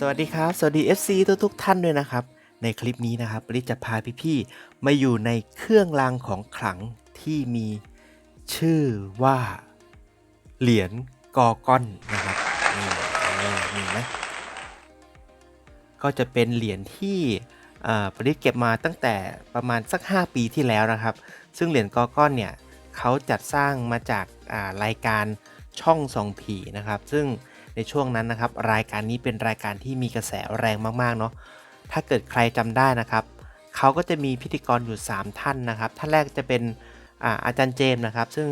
สวัสดีครับ สวัสดี FC ทุกทุกท่านด้วยนะครับ ในคลิปนี้นะครับปริจะพาพี่ๆมาอยู่ในเครื่องรางของขลังที่มีชื่อว่า เหรียญกอก้อนนะครับนี่เออนี่นะก็จะเป็นเหรียญที่อ่าปริเก็บมาตั้งแต่ประมาณสัก 5 ปีที่แล้วนะครับ ซึ่งเหรียญกอก้อนเนี่ยเขาจัดสร้างมาจาการายการช่องสองผีนะครับ ซึ่ง ในช่วงนั้นนะครับ รายการนี้เป็นรายการที่มีกระแสแรงมากๆเนาะถ้าเกิดใครจำได้นะครับเขาก็จะมีพิธีกรอยู่ 3 ท่านนะครับท่านแรกจะเป็นอาอาจารย์เจมส์นะครับ ซึ่ง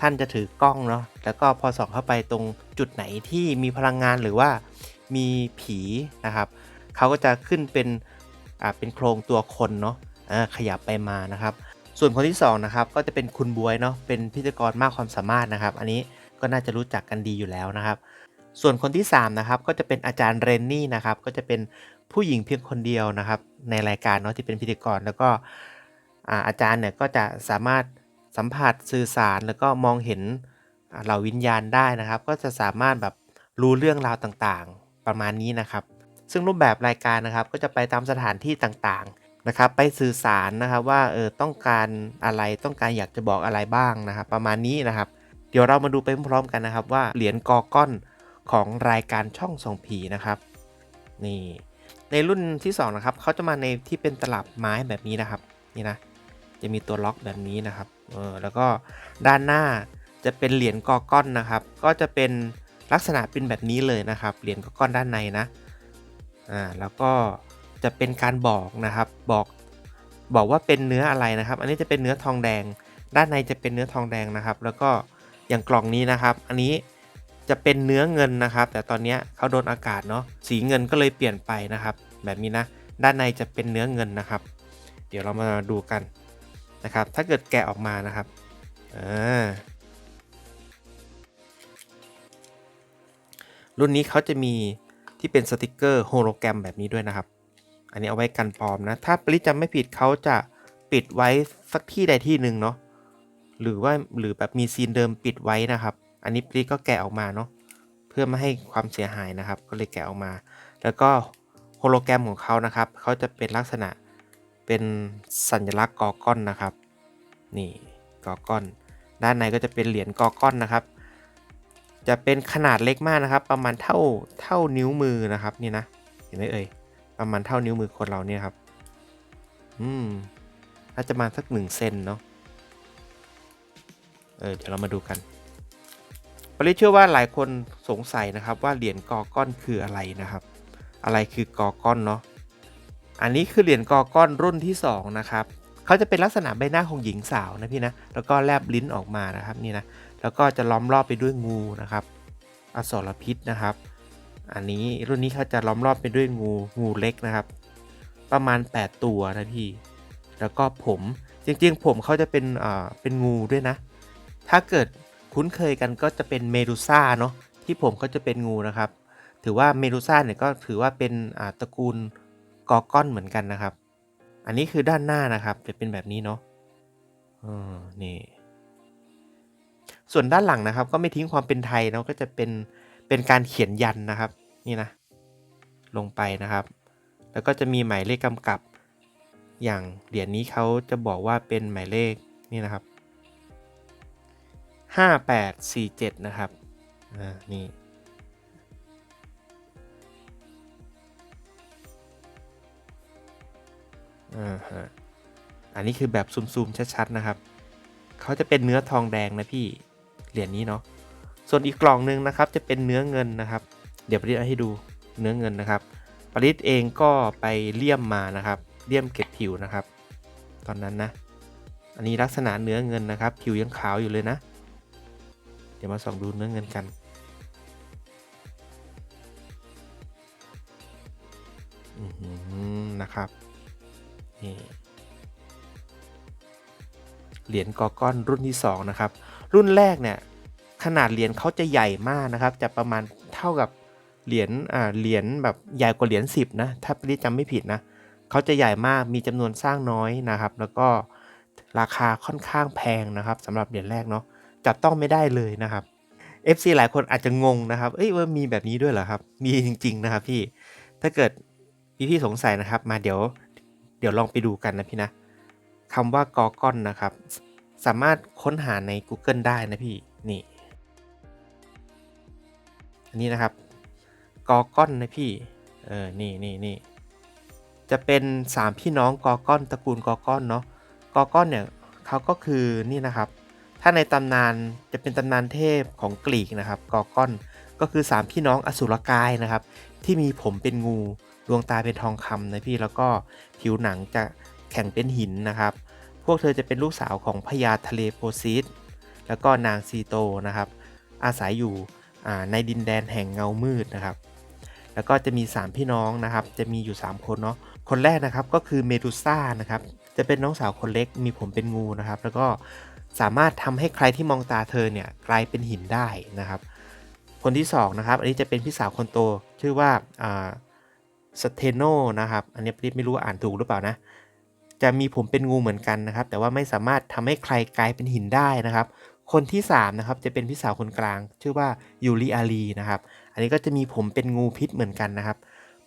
ท่านจะถือกล้องเนาะแล้วก็พอส่องเข้าไปตรงจุดไหนที่มีพลังงานหรือว่ามีผีนะครับเขาก็จะขึ้นเป็นอ่าเป็นโครงตัวคนเนาะขยับไปมานะครับ ส่วนคนที่สองนะครับก็จะเป็นคุณบวยเนาะเป็นพิธีกรมากความสามารถนะครับ อันนี้ก็น่าจะรู้จักกันดีอยู่แล้วนะครับ ส่วนคนที่3นะครับก็จะเป็นอาจารย์เรนนี่นะครับก็จะเป็นผู้หญิงเพียงคนเดียวนะครับ ในรายการเนาะที่เป็นพิธีกร แล้วก็อาจารย์เนี่ยก็จะสามารถสัมผัสสื่อสารแล้วก็มองเห็นเหล่าวิญญาณได้นะครับ ก็จะสามารถแบบรู้เรื่องราวต่างๆ ประมาณนี้นะครับ ซึ่งรูปแบบรายการนะครับก็จะไปตามสถานที่ต่างๆนะครับ ไปสื่อสารนะครับว่าเออต้องการอะไรต้องการอยากจะบอกอะไรบ้างนะครับ ประมาณนี้นะครับ เดี๋ยวเรามาดูไปพร้อมๆกันนะครับ ว่าเหรียญกอก้อน ของรายการช่องส่องผีนะครับ นี่ ในรุ่นที่ 2 นะครับเขาจะมาในที่เป็นตลับไม้แบบนี้นะครับ นี่นะ จะมีตัวล็อกแบบนี้นะครับ เออ แล้วก็ด้านหน้าจะเป็นเหรียญกอก้อนนะครับ ก็จะเป็นลักษณะเป็นแบบนี้เลยนะครับ เหรียญกอก้อนด้านในนะ อ่า แล้วก็จะเป็นการบอกนะครับ บอกบอกว่าเป็นเนื้ออะไรนะครับ อันนี้จะเป็นเนื้อทองแดง ด้านในจะเป็นเนื้อทองแดงนะครับ แล้วก็อย่างกล่องนี้นะครับ อันนี้ จะเป็นเนื้อเงินนะครับ แต่ตอนนี้เขาโดนอากาศเนาะสีเงินก็เลยเปลี่ยนไปนะครับ แบบนี้นะด้านในจะเป็นเนื้อเงินนะครับ เดี๋ยวเรามาดูกันนะครับ ถ้าเกิดแกะออกมานะครับรุ่นนี้เขาจะมีที่เป็นสติกเกอร์โฮโลแกรมแบบนี้ด้วยนะครับ อันนี้เอาไว้กันปลอมนะ ถ้าปริจำไม่ผิดเขาจะปิดไว้สักที่ใดที่หนึ่งเนาะหรือว่าหรือแบบมีซีนเดิมปิดไว้นะครับ อันนี้ปริก็แกะออกมาเนาะเพื่อไม่ให้ความเสียหายนะครับ ก็เลยแกะออกมา แล้วก็โฮโลแกรมของเขานะครับเขาจะเป็นลักษณะเป็นสัญลักษณ์กอก้อนนะครับ นี่กอก้อน ด้านในก็จะเป็นเหรียญกอก้อนนะครับ จะเป็นขนาดเล็กมากนะครับ ประมาณเท่าเท่านิ้วมือนะครับนี่นะเห็นไหมเอ่ยประมาณเท่านิ้วมือคนเราเนี่ยครับอืมน่าจะมาสักหนึ่งเซนเนาะเออเดี๋ยวเรามาดูกัน ปริเชื่อว่าหลายคนสงสัยนะครับว่าเหรียญกอก้อนคืออะไรนะครับ อะไรคือกอก้อนเนาะอันนี้คือเหรียญกอก้อนรุ่นที่สองนะครับเขาจะเป็นลักษณะใบหน้าของหญิงสาวนะพี่นะแล้วก็แลบลิ้นออกมานะครับนี่นะแล้วก็จะล้อมรอบไปด้วยงูนะครับอสรพิษนะครับ อันนี้รุ่นนี้เขาจะล้อมรอบไปด้วยงูงูเล็กนะครับ ประมาณ 8 ตัวนะพี่ แล้วก็ผมจริงๆผมเขาจะเป็นอ่าเป็นงูด้วยนะ ถ้าเกิด คุ้นเคยกันก็จะเป็นเมดูซ่าเนาะที่ผมเขาจะเป็นงูนะครับ ถือว่าเมดูซ่าเนี่ยก็ถือว่าเป็นอ่าตระกูลกอก้อนเหมือนกันนะครับ อันนี้คือด้านหน้านะครับจะเป็นแบบนี้เนาะเออนี่ ส่วนด้านหลังนะครับ ก็ไม่ทิ้งความเป็นไทยเนาะก็จะเป็นเป็นการเขียนยันนะครับ นี่นะ ลงไปนะครับ แล้วก็จะมีหมายเลขกำกับ อย่างเหรียญนี้เขาจะบอกว่าเป็นหมายเลขนี่นะครับ ห้าแปดสี่เจ็ดนะครับ อ่า นี่ อ่าฮะ อันนี้คือแบบซูม ๆ ชัด ๆ นะครับ เขาจะเป็นเนื้อทองแดงนะพี่ เหรียญนี้เนาะ ส่วนอีกกล่องหนึ่งนะครับ จะเป็นเนื้อเงินนะครับ เดี๋ยวปริศให้ดูเนื้อเงินนะครับ ปริศเองก็ไปเลี่ยมมานะครับ เลี่ยมเก็บผิวนะครับ ตอนนั้นนะ อันนี้ลักษณะเนื้อเงินนะครับ ผิวยังขาวอยู่เลยนะ ดี๋ยวมาส่องดูเนื้อเงินกันอืนะครับ นี่เหรียญกอก้อนรุ่นที่ 2 นะครับ รุ่นแรกเนี่ยขนาดเหรียญเขาจะใหญ่มากนะครับ จะประมาณเท่ากับเหรียญอ่าเหรียญแบบใหญ่กว่าเหรียญ10นะถ้าพี่จำไม่ผิดนะเขาจะใหญ่มากมีจำนวนสร้างน้อยนะครับ แล้วก็ราคาค่อนข้างแพงนะครับสำหรับเหรียญแรกเนาะ จับต้องไม่ได้เลยนะครับ FC หลายคนอาจจะงงนะครับ เอ้ยว่ามีแบบนี้ด้วยเหรอครับ มีจริง ๆ นะครับพี่ ถ้าเกิดพี่ๆสงสัยนะครับ มาเดี๋ยว เดี๋ยวลองไปดูกันนะพี่นะคำว่ากอก้อนนะครับ สามารถค้นหาใน Google ได้นะพี่ นี่ อันนี้นะครับ กอก้อนนะพี่ เออ นี่นี่นี่ จะเป็นสามพี่น้องกอก้อนตระกูลกอก้อนเนาะ กอก้อนเนี่ยเขาก็คือนี่นะครับ ถ้าในตำนานจะเป็นตำนานเทพของกรีกนะครับกอก้อนก็คือ 3 พี่น้องอสุรกายนะครับ ที่มีผมเป็นงูดวงตาเป็นทองคำนะพี่แล้วก็ผิวหนังจะแข็งเป็นหินนะครับ พวกเธอจะเป็นลูกสาวของพญาทะเลโพซิสแล้วก็นางซีโตนะครับ อาศัยอยู่ในดินแดนแห่งเงามืดนะครับ แล้วก็จะมี 3 พี่น้องนะครับ จะมีอยู่ 3 คนเนาะคนแรกนะครับก็คือเมดูซ่านะครับ จะเป็นน้องสาวคนเล็กมีผมเป็นงูนะครับ แล้วก็ สามารถทำให้ใครที่มองตาเธอเนี่ยกลายเป็นหินได้นะครับ คนที่2นะครับอันนี้จะเป็นพี่สาวคนโตชื่อว่าสเตโนนะครับ อันนี้พี่ไม่รู้อ่านถูกหรือเปล่านะ จะมีผมเป็นงูเหมือนกันนะครับ แต่ว่าไม่สามารถทำให้ใครกลายเป็นหินได้นะครับ คนที่3นะครับจะเป็นพี่สาวคนกลาง ชื่อว่ายูริอารีนะครับ อันนี้ก็จะมีผมเป็นงูพิษเหมือนกันนะครับ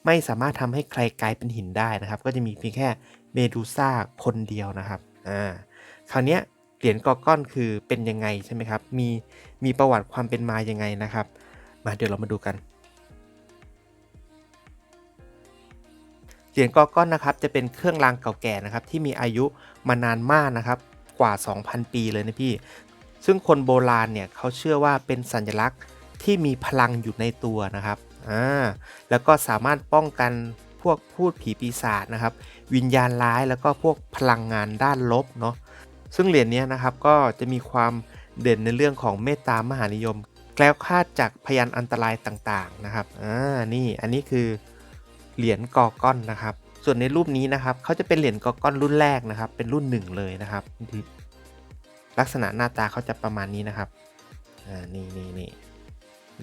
ไม่สามารถทำให้ใครกลายเป็นหินได้นะครับ ก็จะมีเพียงแค่เมดูซ่าคนเดียวนะครับ อ่า คราวนี้ เหรียญกอก้อนคือเป็นยังไงใช่ไหมครับ มีมีประวัติความเป็นมายังไงนะครับ มาเดี๋ยวเรามาดูกัน เหรียญกอก้อนนะครับจะเป็นเครื่องรางเก่าแก่นะครับที่มีอายุมานานมากนะครับกว่า 2,000 ปีเลยนะพี่ ซึ่งคนโบราณเนี่ยเขาเชื่อว่าเป็นสัญลักษณ์ที่มีพลังอยู่ในตัวนะครับอ่าแล้วก็สามารถป้องกันพวกพูดผีปีศาจนะครับ วิญญาณร้ายแล้วก็พวกพลังงานด้านลบเนาะ ซึ่งเหรียญนี้นะครับก็จะมีความเด่นในเรื่องของเมตตามหานิยม แกล้วคลาดจากพยานอันตรายต่างๆนะครับอ่านี่อันนี้คือเหรียญกอก้อนนะครับ ส่วนในรูปนี้นะครับเขาจะเป็นเหรียญกอก้อนรุ่นแรกนะครับ เป็นรุ่นหนึ่งเลยนะครับ ลักษณะหน้าตาเขาจะประมาณนี้นะครับอ่านี่นี่นี่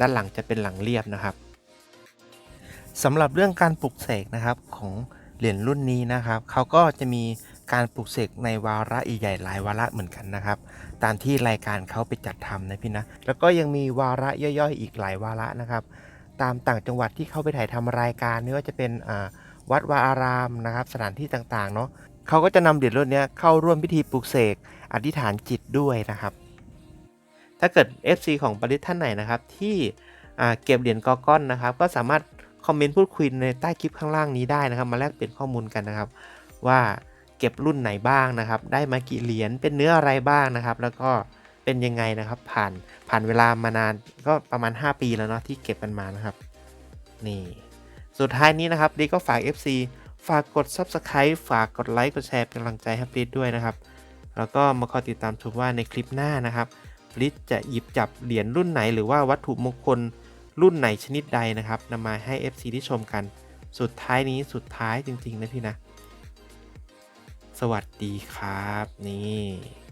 ด้านหลังจะเป็นหลังเรียบนะครับสำหรับเรื่องการปลุกเสกนะครับของเหรียญรุ่นนี้นะครับเขาก็จะมี การปลุกเสกในวาระใหญ่หลายวาระเหมือนกันนะครับ ตามที่รายการเขาไปจัดทำนะพี่นะ แล้วก็ยังมีวาระย่อยๆ อีกหลายวาระนะครับ ตามต่างจังหวัดที่เขาไปถ่ายทำรายการไม่ว่าจะเป็นวัดวาอารามนะครับ สถานที่ต่างๆเนาะเขาก็จะนำเหรียญรุ่นนี้เข้าร่วมพิธีปลุกเสกอธิษฐานจิตด้วยนะครับ ถ้าเกิด FC ของบริษท่านไหนนะครับ ที่เก็บเหรียญกอก้อนนะครับ ก็สามารถคอมเมนต์พูดคุยในใต้คลิปข้างล่างนี้ได้นะครับ มาแลกเปลี่ยนข้อมูลกันนะครับ ว่า ก็บรุ่นไหนบ้างนะครับ ได้มากี่เหรียญเป็นเนื้ออะไรบ้างนะครับ แล้วก็เป็นยังไงนะครับ ผ่านผ่านเวลามานานก็ประมาณ 5 ปีแล้วเนาะที่เก็บกันมานะครับ นี่ สุดท้ายนี้นะครับดีก็ฝาก FC ฝากกด Subscribe ฝากกดไลค์กดแชร์เป็นกำลังใจให้ปริดด้วยนะครับ แล้วก็มาคอยติดตามชมว่าในคลิปหน้านะครับปริดจะหยิบจับเหรียญรุ่นไหน หรือว่าวัตถุมงคลรุ่นไหนชนิดใดนะครับนำมาให้ FC ที่ชมกัน สุดท้ายนี้สุดท้ายจริงๆนะพี่นะ สวัสดีครับนี่